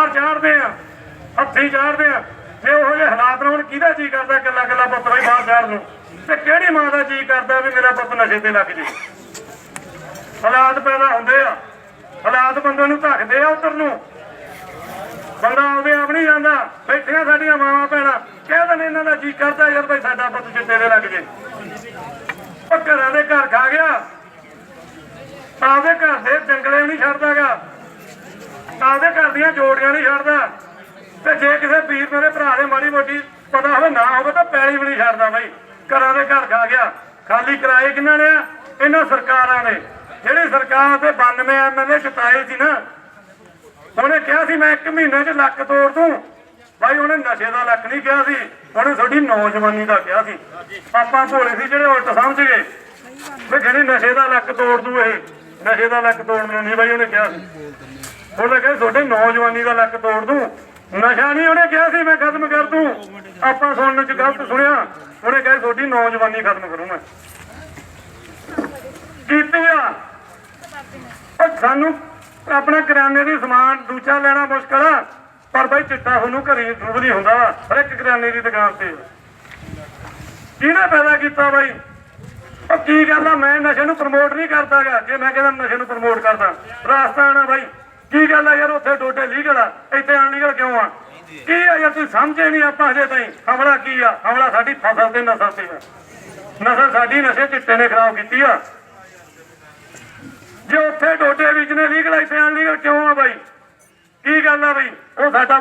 ਬਾਹਰ ਚਾੜਦੇ ਆ, ਹੱਥੀ ਚਾੜਦੇ ਆ। ਜੇ ਉਹ ਜਿਹੇ ਹਾਲਾਤ ਨਾਲ ਕਿਹਦਾ ਜੀ ਕਰਦਾ ਕੱਲਾ ਕੱਲਾ ਪੁੱਤ ਬਈ ਬਾਹਰ ਚਾੜ ਨੂੰ? ਤੇ ਕਿਹੜੀ ਮਾਂ ਦਾ ਜੀ ਕਰਦਾ ਵੀ ਮੇਰਾ ਪੁੱਤ ਨਸ਼ੇ ਤੇ ਲੱਗ ਜੇ? ਹਾਲਾਤ ਪੈਦਾ ਹੁੰਦੇ ਆ। ਹਾਲਾਤ ਬੰਦੇ ਨੂੰ ਧੱਕਦੇ ਆ ਉਧਰ ਨੂੰ। ਬੰਦਾ ਆਉਂਦੇ ਆਪ ਨਹੀਂ ਜਾਂਦਾ, ਬੈਠੀਆਂ ਸਾਡੀਆਂ ਮਾਵਾਂ ਭੈਣਾਂ, ਕਹਿ ਦਿੰਦੇ ਇਹਨਾਂ ਦਾ ਜੀ ਕਰਦਾ ਯਾਰ ਬਈ ਸਾਡਾ ਪੁੱਤ ਚਿੱਟੇ ਦੇ ਲੱਗ ਜੇ। ਉਹ ਘਰਾਂ ਦੇ ਘਰ ਖਾ ਗਿਆ। ਆਪਦੇ ਘਰ ਦੇ ਜੰਗਲੇ ਨਹੀਂ ਛੱਡਦਾਗਾ ਆਪਦੇ ਘਰ ਦੀਆਂ ਜੋੜੀਆਂ ਨਹੀਂ ਛੱਡਦਾ। ਤੇ ਜੇ ਕਿਸੇ ਵੀਰ ਮੇਰੇ ਭਰਾ ਦੇ ਮਾੜੀ ਮੋਟੀ ਪਤਾ ਹੋਵੇ ਨਾ ਹੋਵੇ ਤਾਂ ਪੈਲੀ ਵੀ ਨਹੀਂ ਛੱਡਦਾ ਬਈ। ਘਰਾਂ ਦੇ ਘਰ ਖਾ ਗਿਆ। ਖਾਲੀ ਕਿਰਾਏ ਕਿੰਨਾਂ ਨੇ ਇਹਨਾਂ ਸਰਕਾਰਾਂ ਨੇ। ਜਿਹੜੀ ਸਰਕਾਰ ਦੇ 92 ਐਮਐਲਏ ਚੁਤਾਏ ਸੀ ਨਾ, ਉਹਨੇ ਕਿਹਾ ਸੀ, ਮੈਂ ਇੱਕ ਮਹੀਨੇ 'ਚ ਲੱਕ ਤੋੜ ਦੂੰ। ਭਾਈ ਉਹਨੇ ਨਸ਼ੇ ਦਾ ਲੱਕ ਨਹੀਂ ਕਿਹਾ ਸੀ। ਉਹਨੇ ਤੁਹਾਡੀ ਨੌਜਵਾਨੀ ਦਾ ਕਿਹਾ ਸੀ। ਆਪਾਂ ਭੋਲੇ ਸੀ ਜਿਹੜੇ ਉਲਟ ਸਮਝ ਗਏ। ਵੀ ਜਿਹੜੀ ਨਸ਼ੇ ਦਾ ਲੱਕ ਤੋੜ ਦੂ ਇਹ। ਨਸ਼ੇ ਦਾ ਲੱਕ ਤੋੜਨ ਨਹੀਂ ਭਾਈ ਉਹਨੇ ਕਿਹਾ ਸੀ। ਉਹਨੇ ਕਿਹਾ ਤੁਹਾਡੇ ਨੌਜਵਾਨੀ ਦਾ ਲੱਕ ਤੋੜ ਦੂੰ। ਨਸ਼ਾ ਨਹੀਂ, ਉਹਨੇ ਕਿਹਾ ਸੀ ਮੈਂ ਖਤਮ ਕਰ ਦੂੰ। ਆਪਾਂ ਸੁਣਨ ਚ ਗਲਤ ਸੁਣਿਆ। ਉਹਨੇ ਕਿਹਾ ਤੁਹਾਡੀ ਨੌਜਵਾਨੀ ਖਤਮ ਕਰੂੰ ਮੈਂ। ਕੀਤੀ ਉਹ ਸਾਨੂੰ ਆਪਣਾ ਕਿਰਾਨੇ ਦੀ ਸਮਾਨ ਦੂਜਾ ਲੈਣਾ ਮੁਸ਼ਕਲ ਆ। ਪਰ ਬਈ ਚਿੱਟਾ ਤੁਹਾਨੂੰ ਘਰੇ ਰੁਬਦੀ ਹੁੰਦਾ। ਹਰ ਇੱਕ ਕਿਰਾਨੇ ਦੀ ਦੁਕਾਨ ਤੇ। ਕਿਹਨੇ ਪੈਦਾ ਕੀਤਾ ਬਾਈ? ਉਹ ਕੀ ਗੱਲ ਮੈਂ ਨਸ਼ੇ ਨੂੰ ਪ੍ਰਮੋਟ ਨਹੀਂ ਕਰਦਾਗਾ ਜੇ ਮੈਂ ਕਹਿੰਦਾ ਨਸ਼ੇ ਨੂੰ ਪ੍ਰਮੋਟ ਕਰਦਾ। ਰਾਸਤਾ ਨਾ ਬਾਈ। ਕੀ ਗੱਲ ਆ ਯਾਰ ਉੱਥੇ ਡੋਡੇ ਲੀਗਲ ਆ? ਇੱਥੇ ਅਨਲੀਗਲ ਕਿਉਂ ਆ? ਕੀ ਆ ਯਾਰ, ਤੁਸੀਂ ਸਮਝੇ ਨਹੀਂ ਆਪਾਂ ਹਜੇ ਤਾਈਂ। ਹਮਲਾ ਕੀ ਆ? ਹਮਲਾ ਸਾਡੀ ਫਸਲ ਤੇ ਨਸਲ ਤੇ ਆ। ਨਸਲ ਸਾਡੀ ਨਸ਼ੇ ਚਿੱਟੇ ਨੇ ਖਰਾਬ ਕੀਤੀ ਆ। ਜੇ ਉੱਥੇ ਡੋਡੇ ਵਿੱਚ ਨੇ ਲੀਗਲ ਇੱਥੇ ਅਨਲੀਗਲ ਕਿਉਂ ਆ ਬਾਈ? ਕੀ ਗੱਲ ਆ ਬਾਈ? ਉਹ ਸਾਡਾ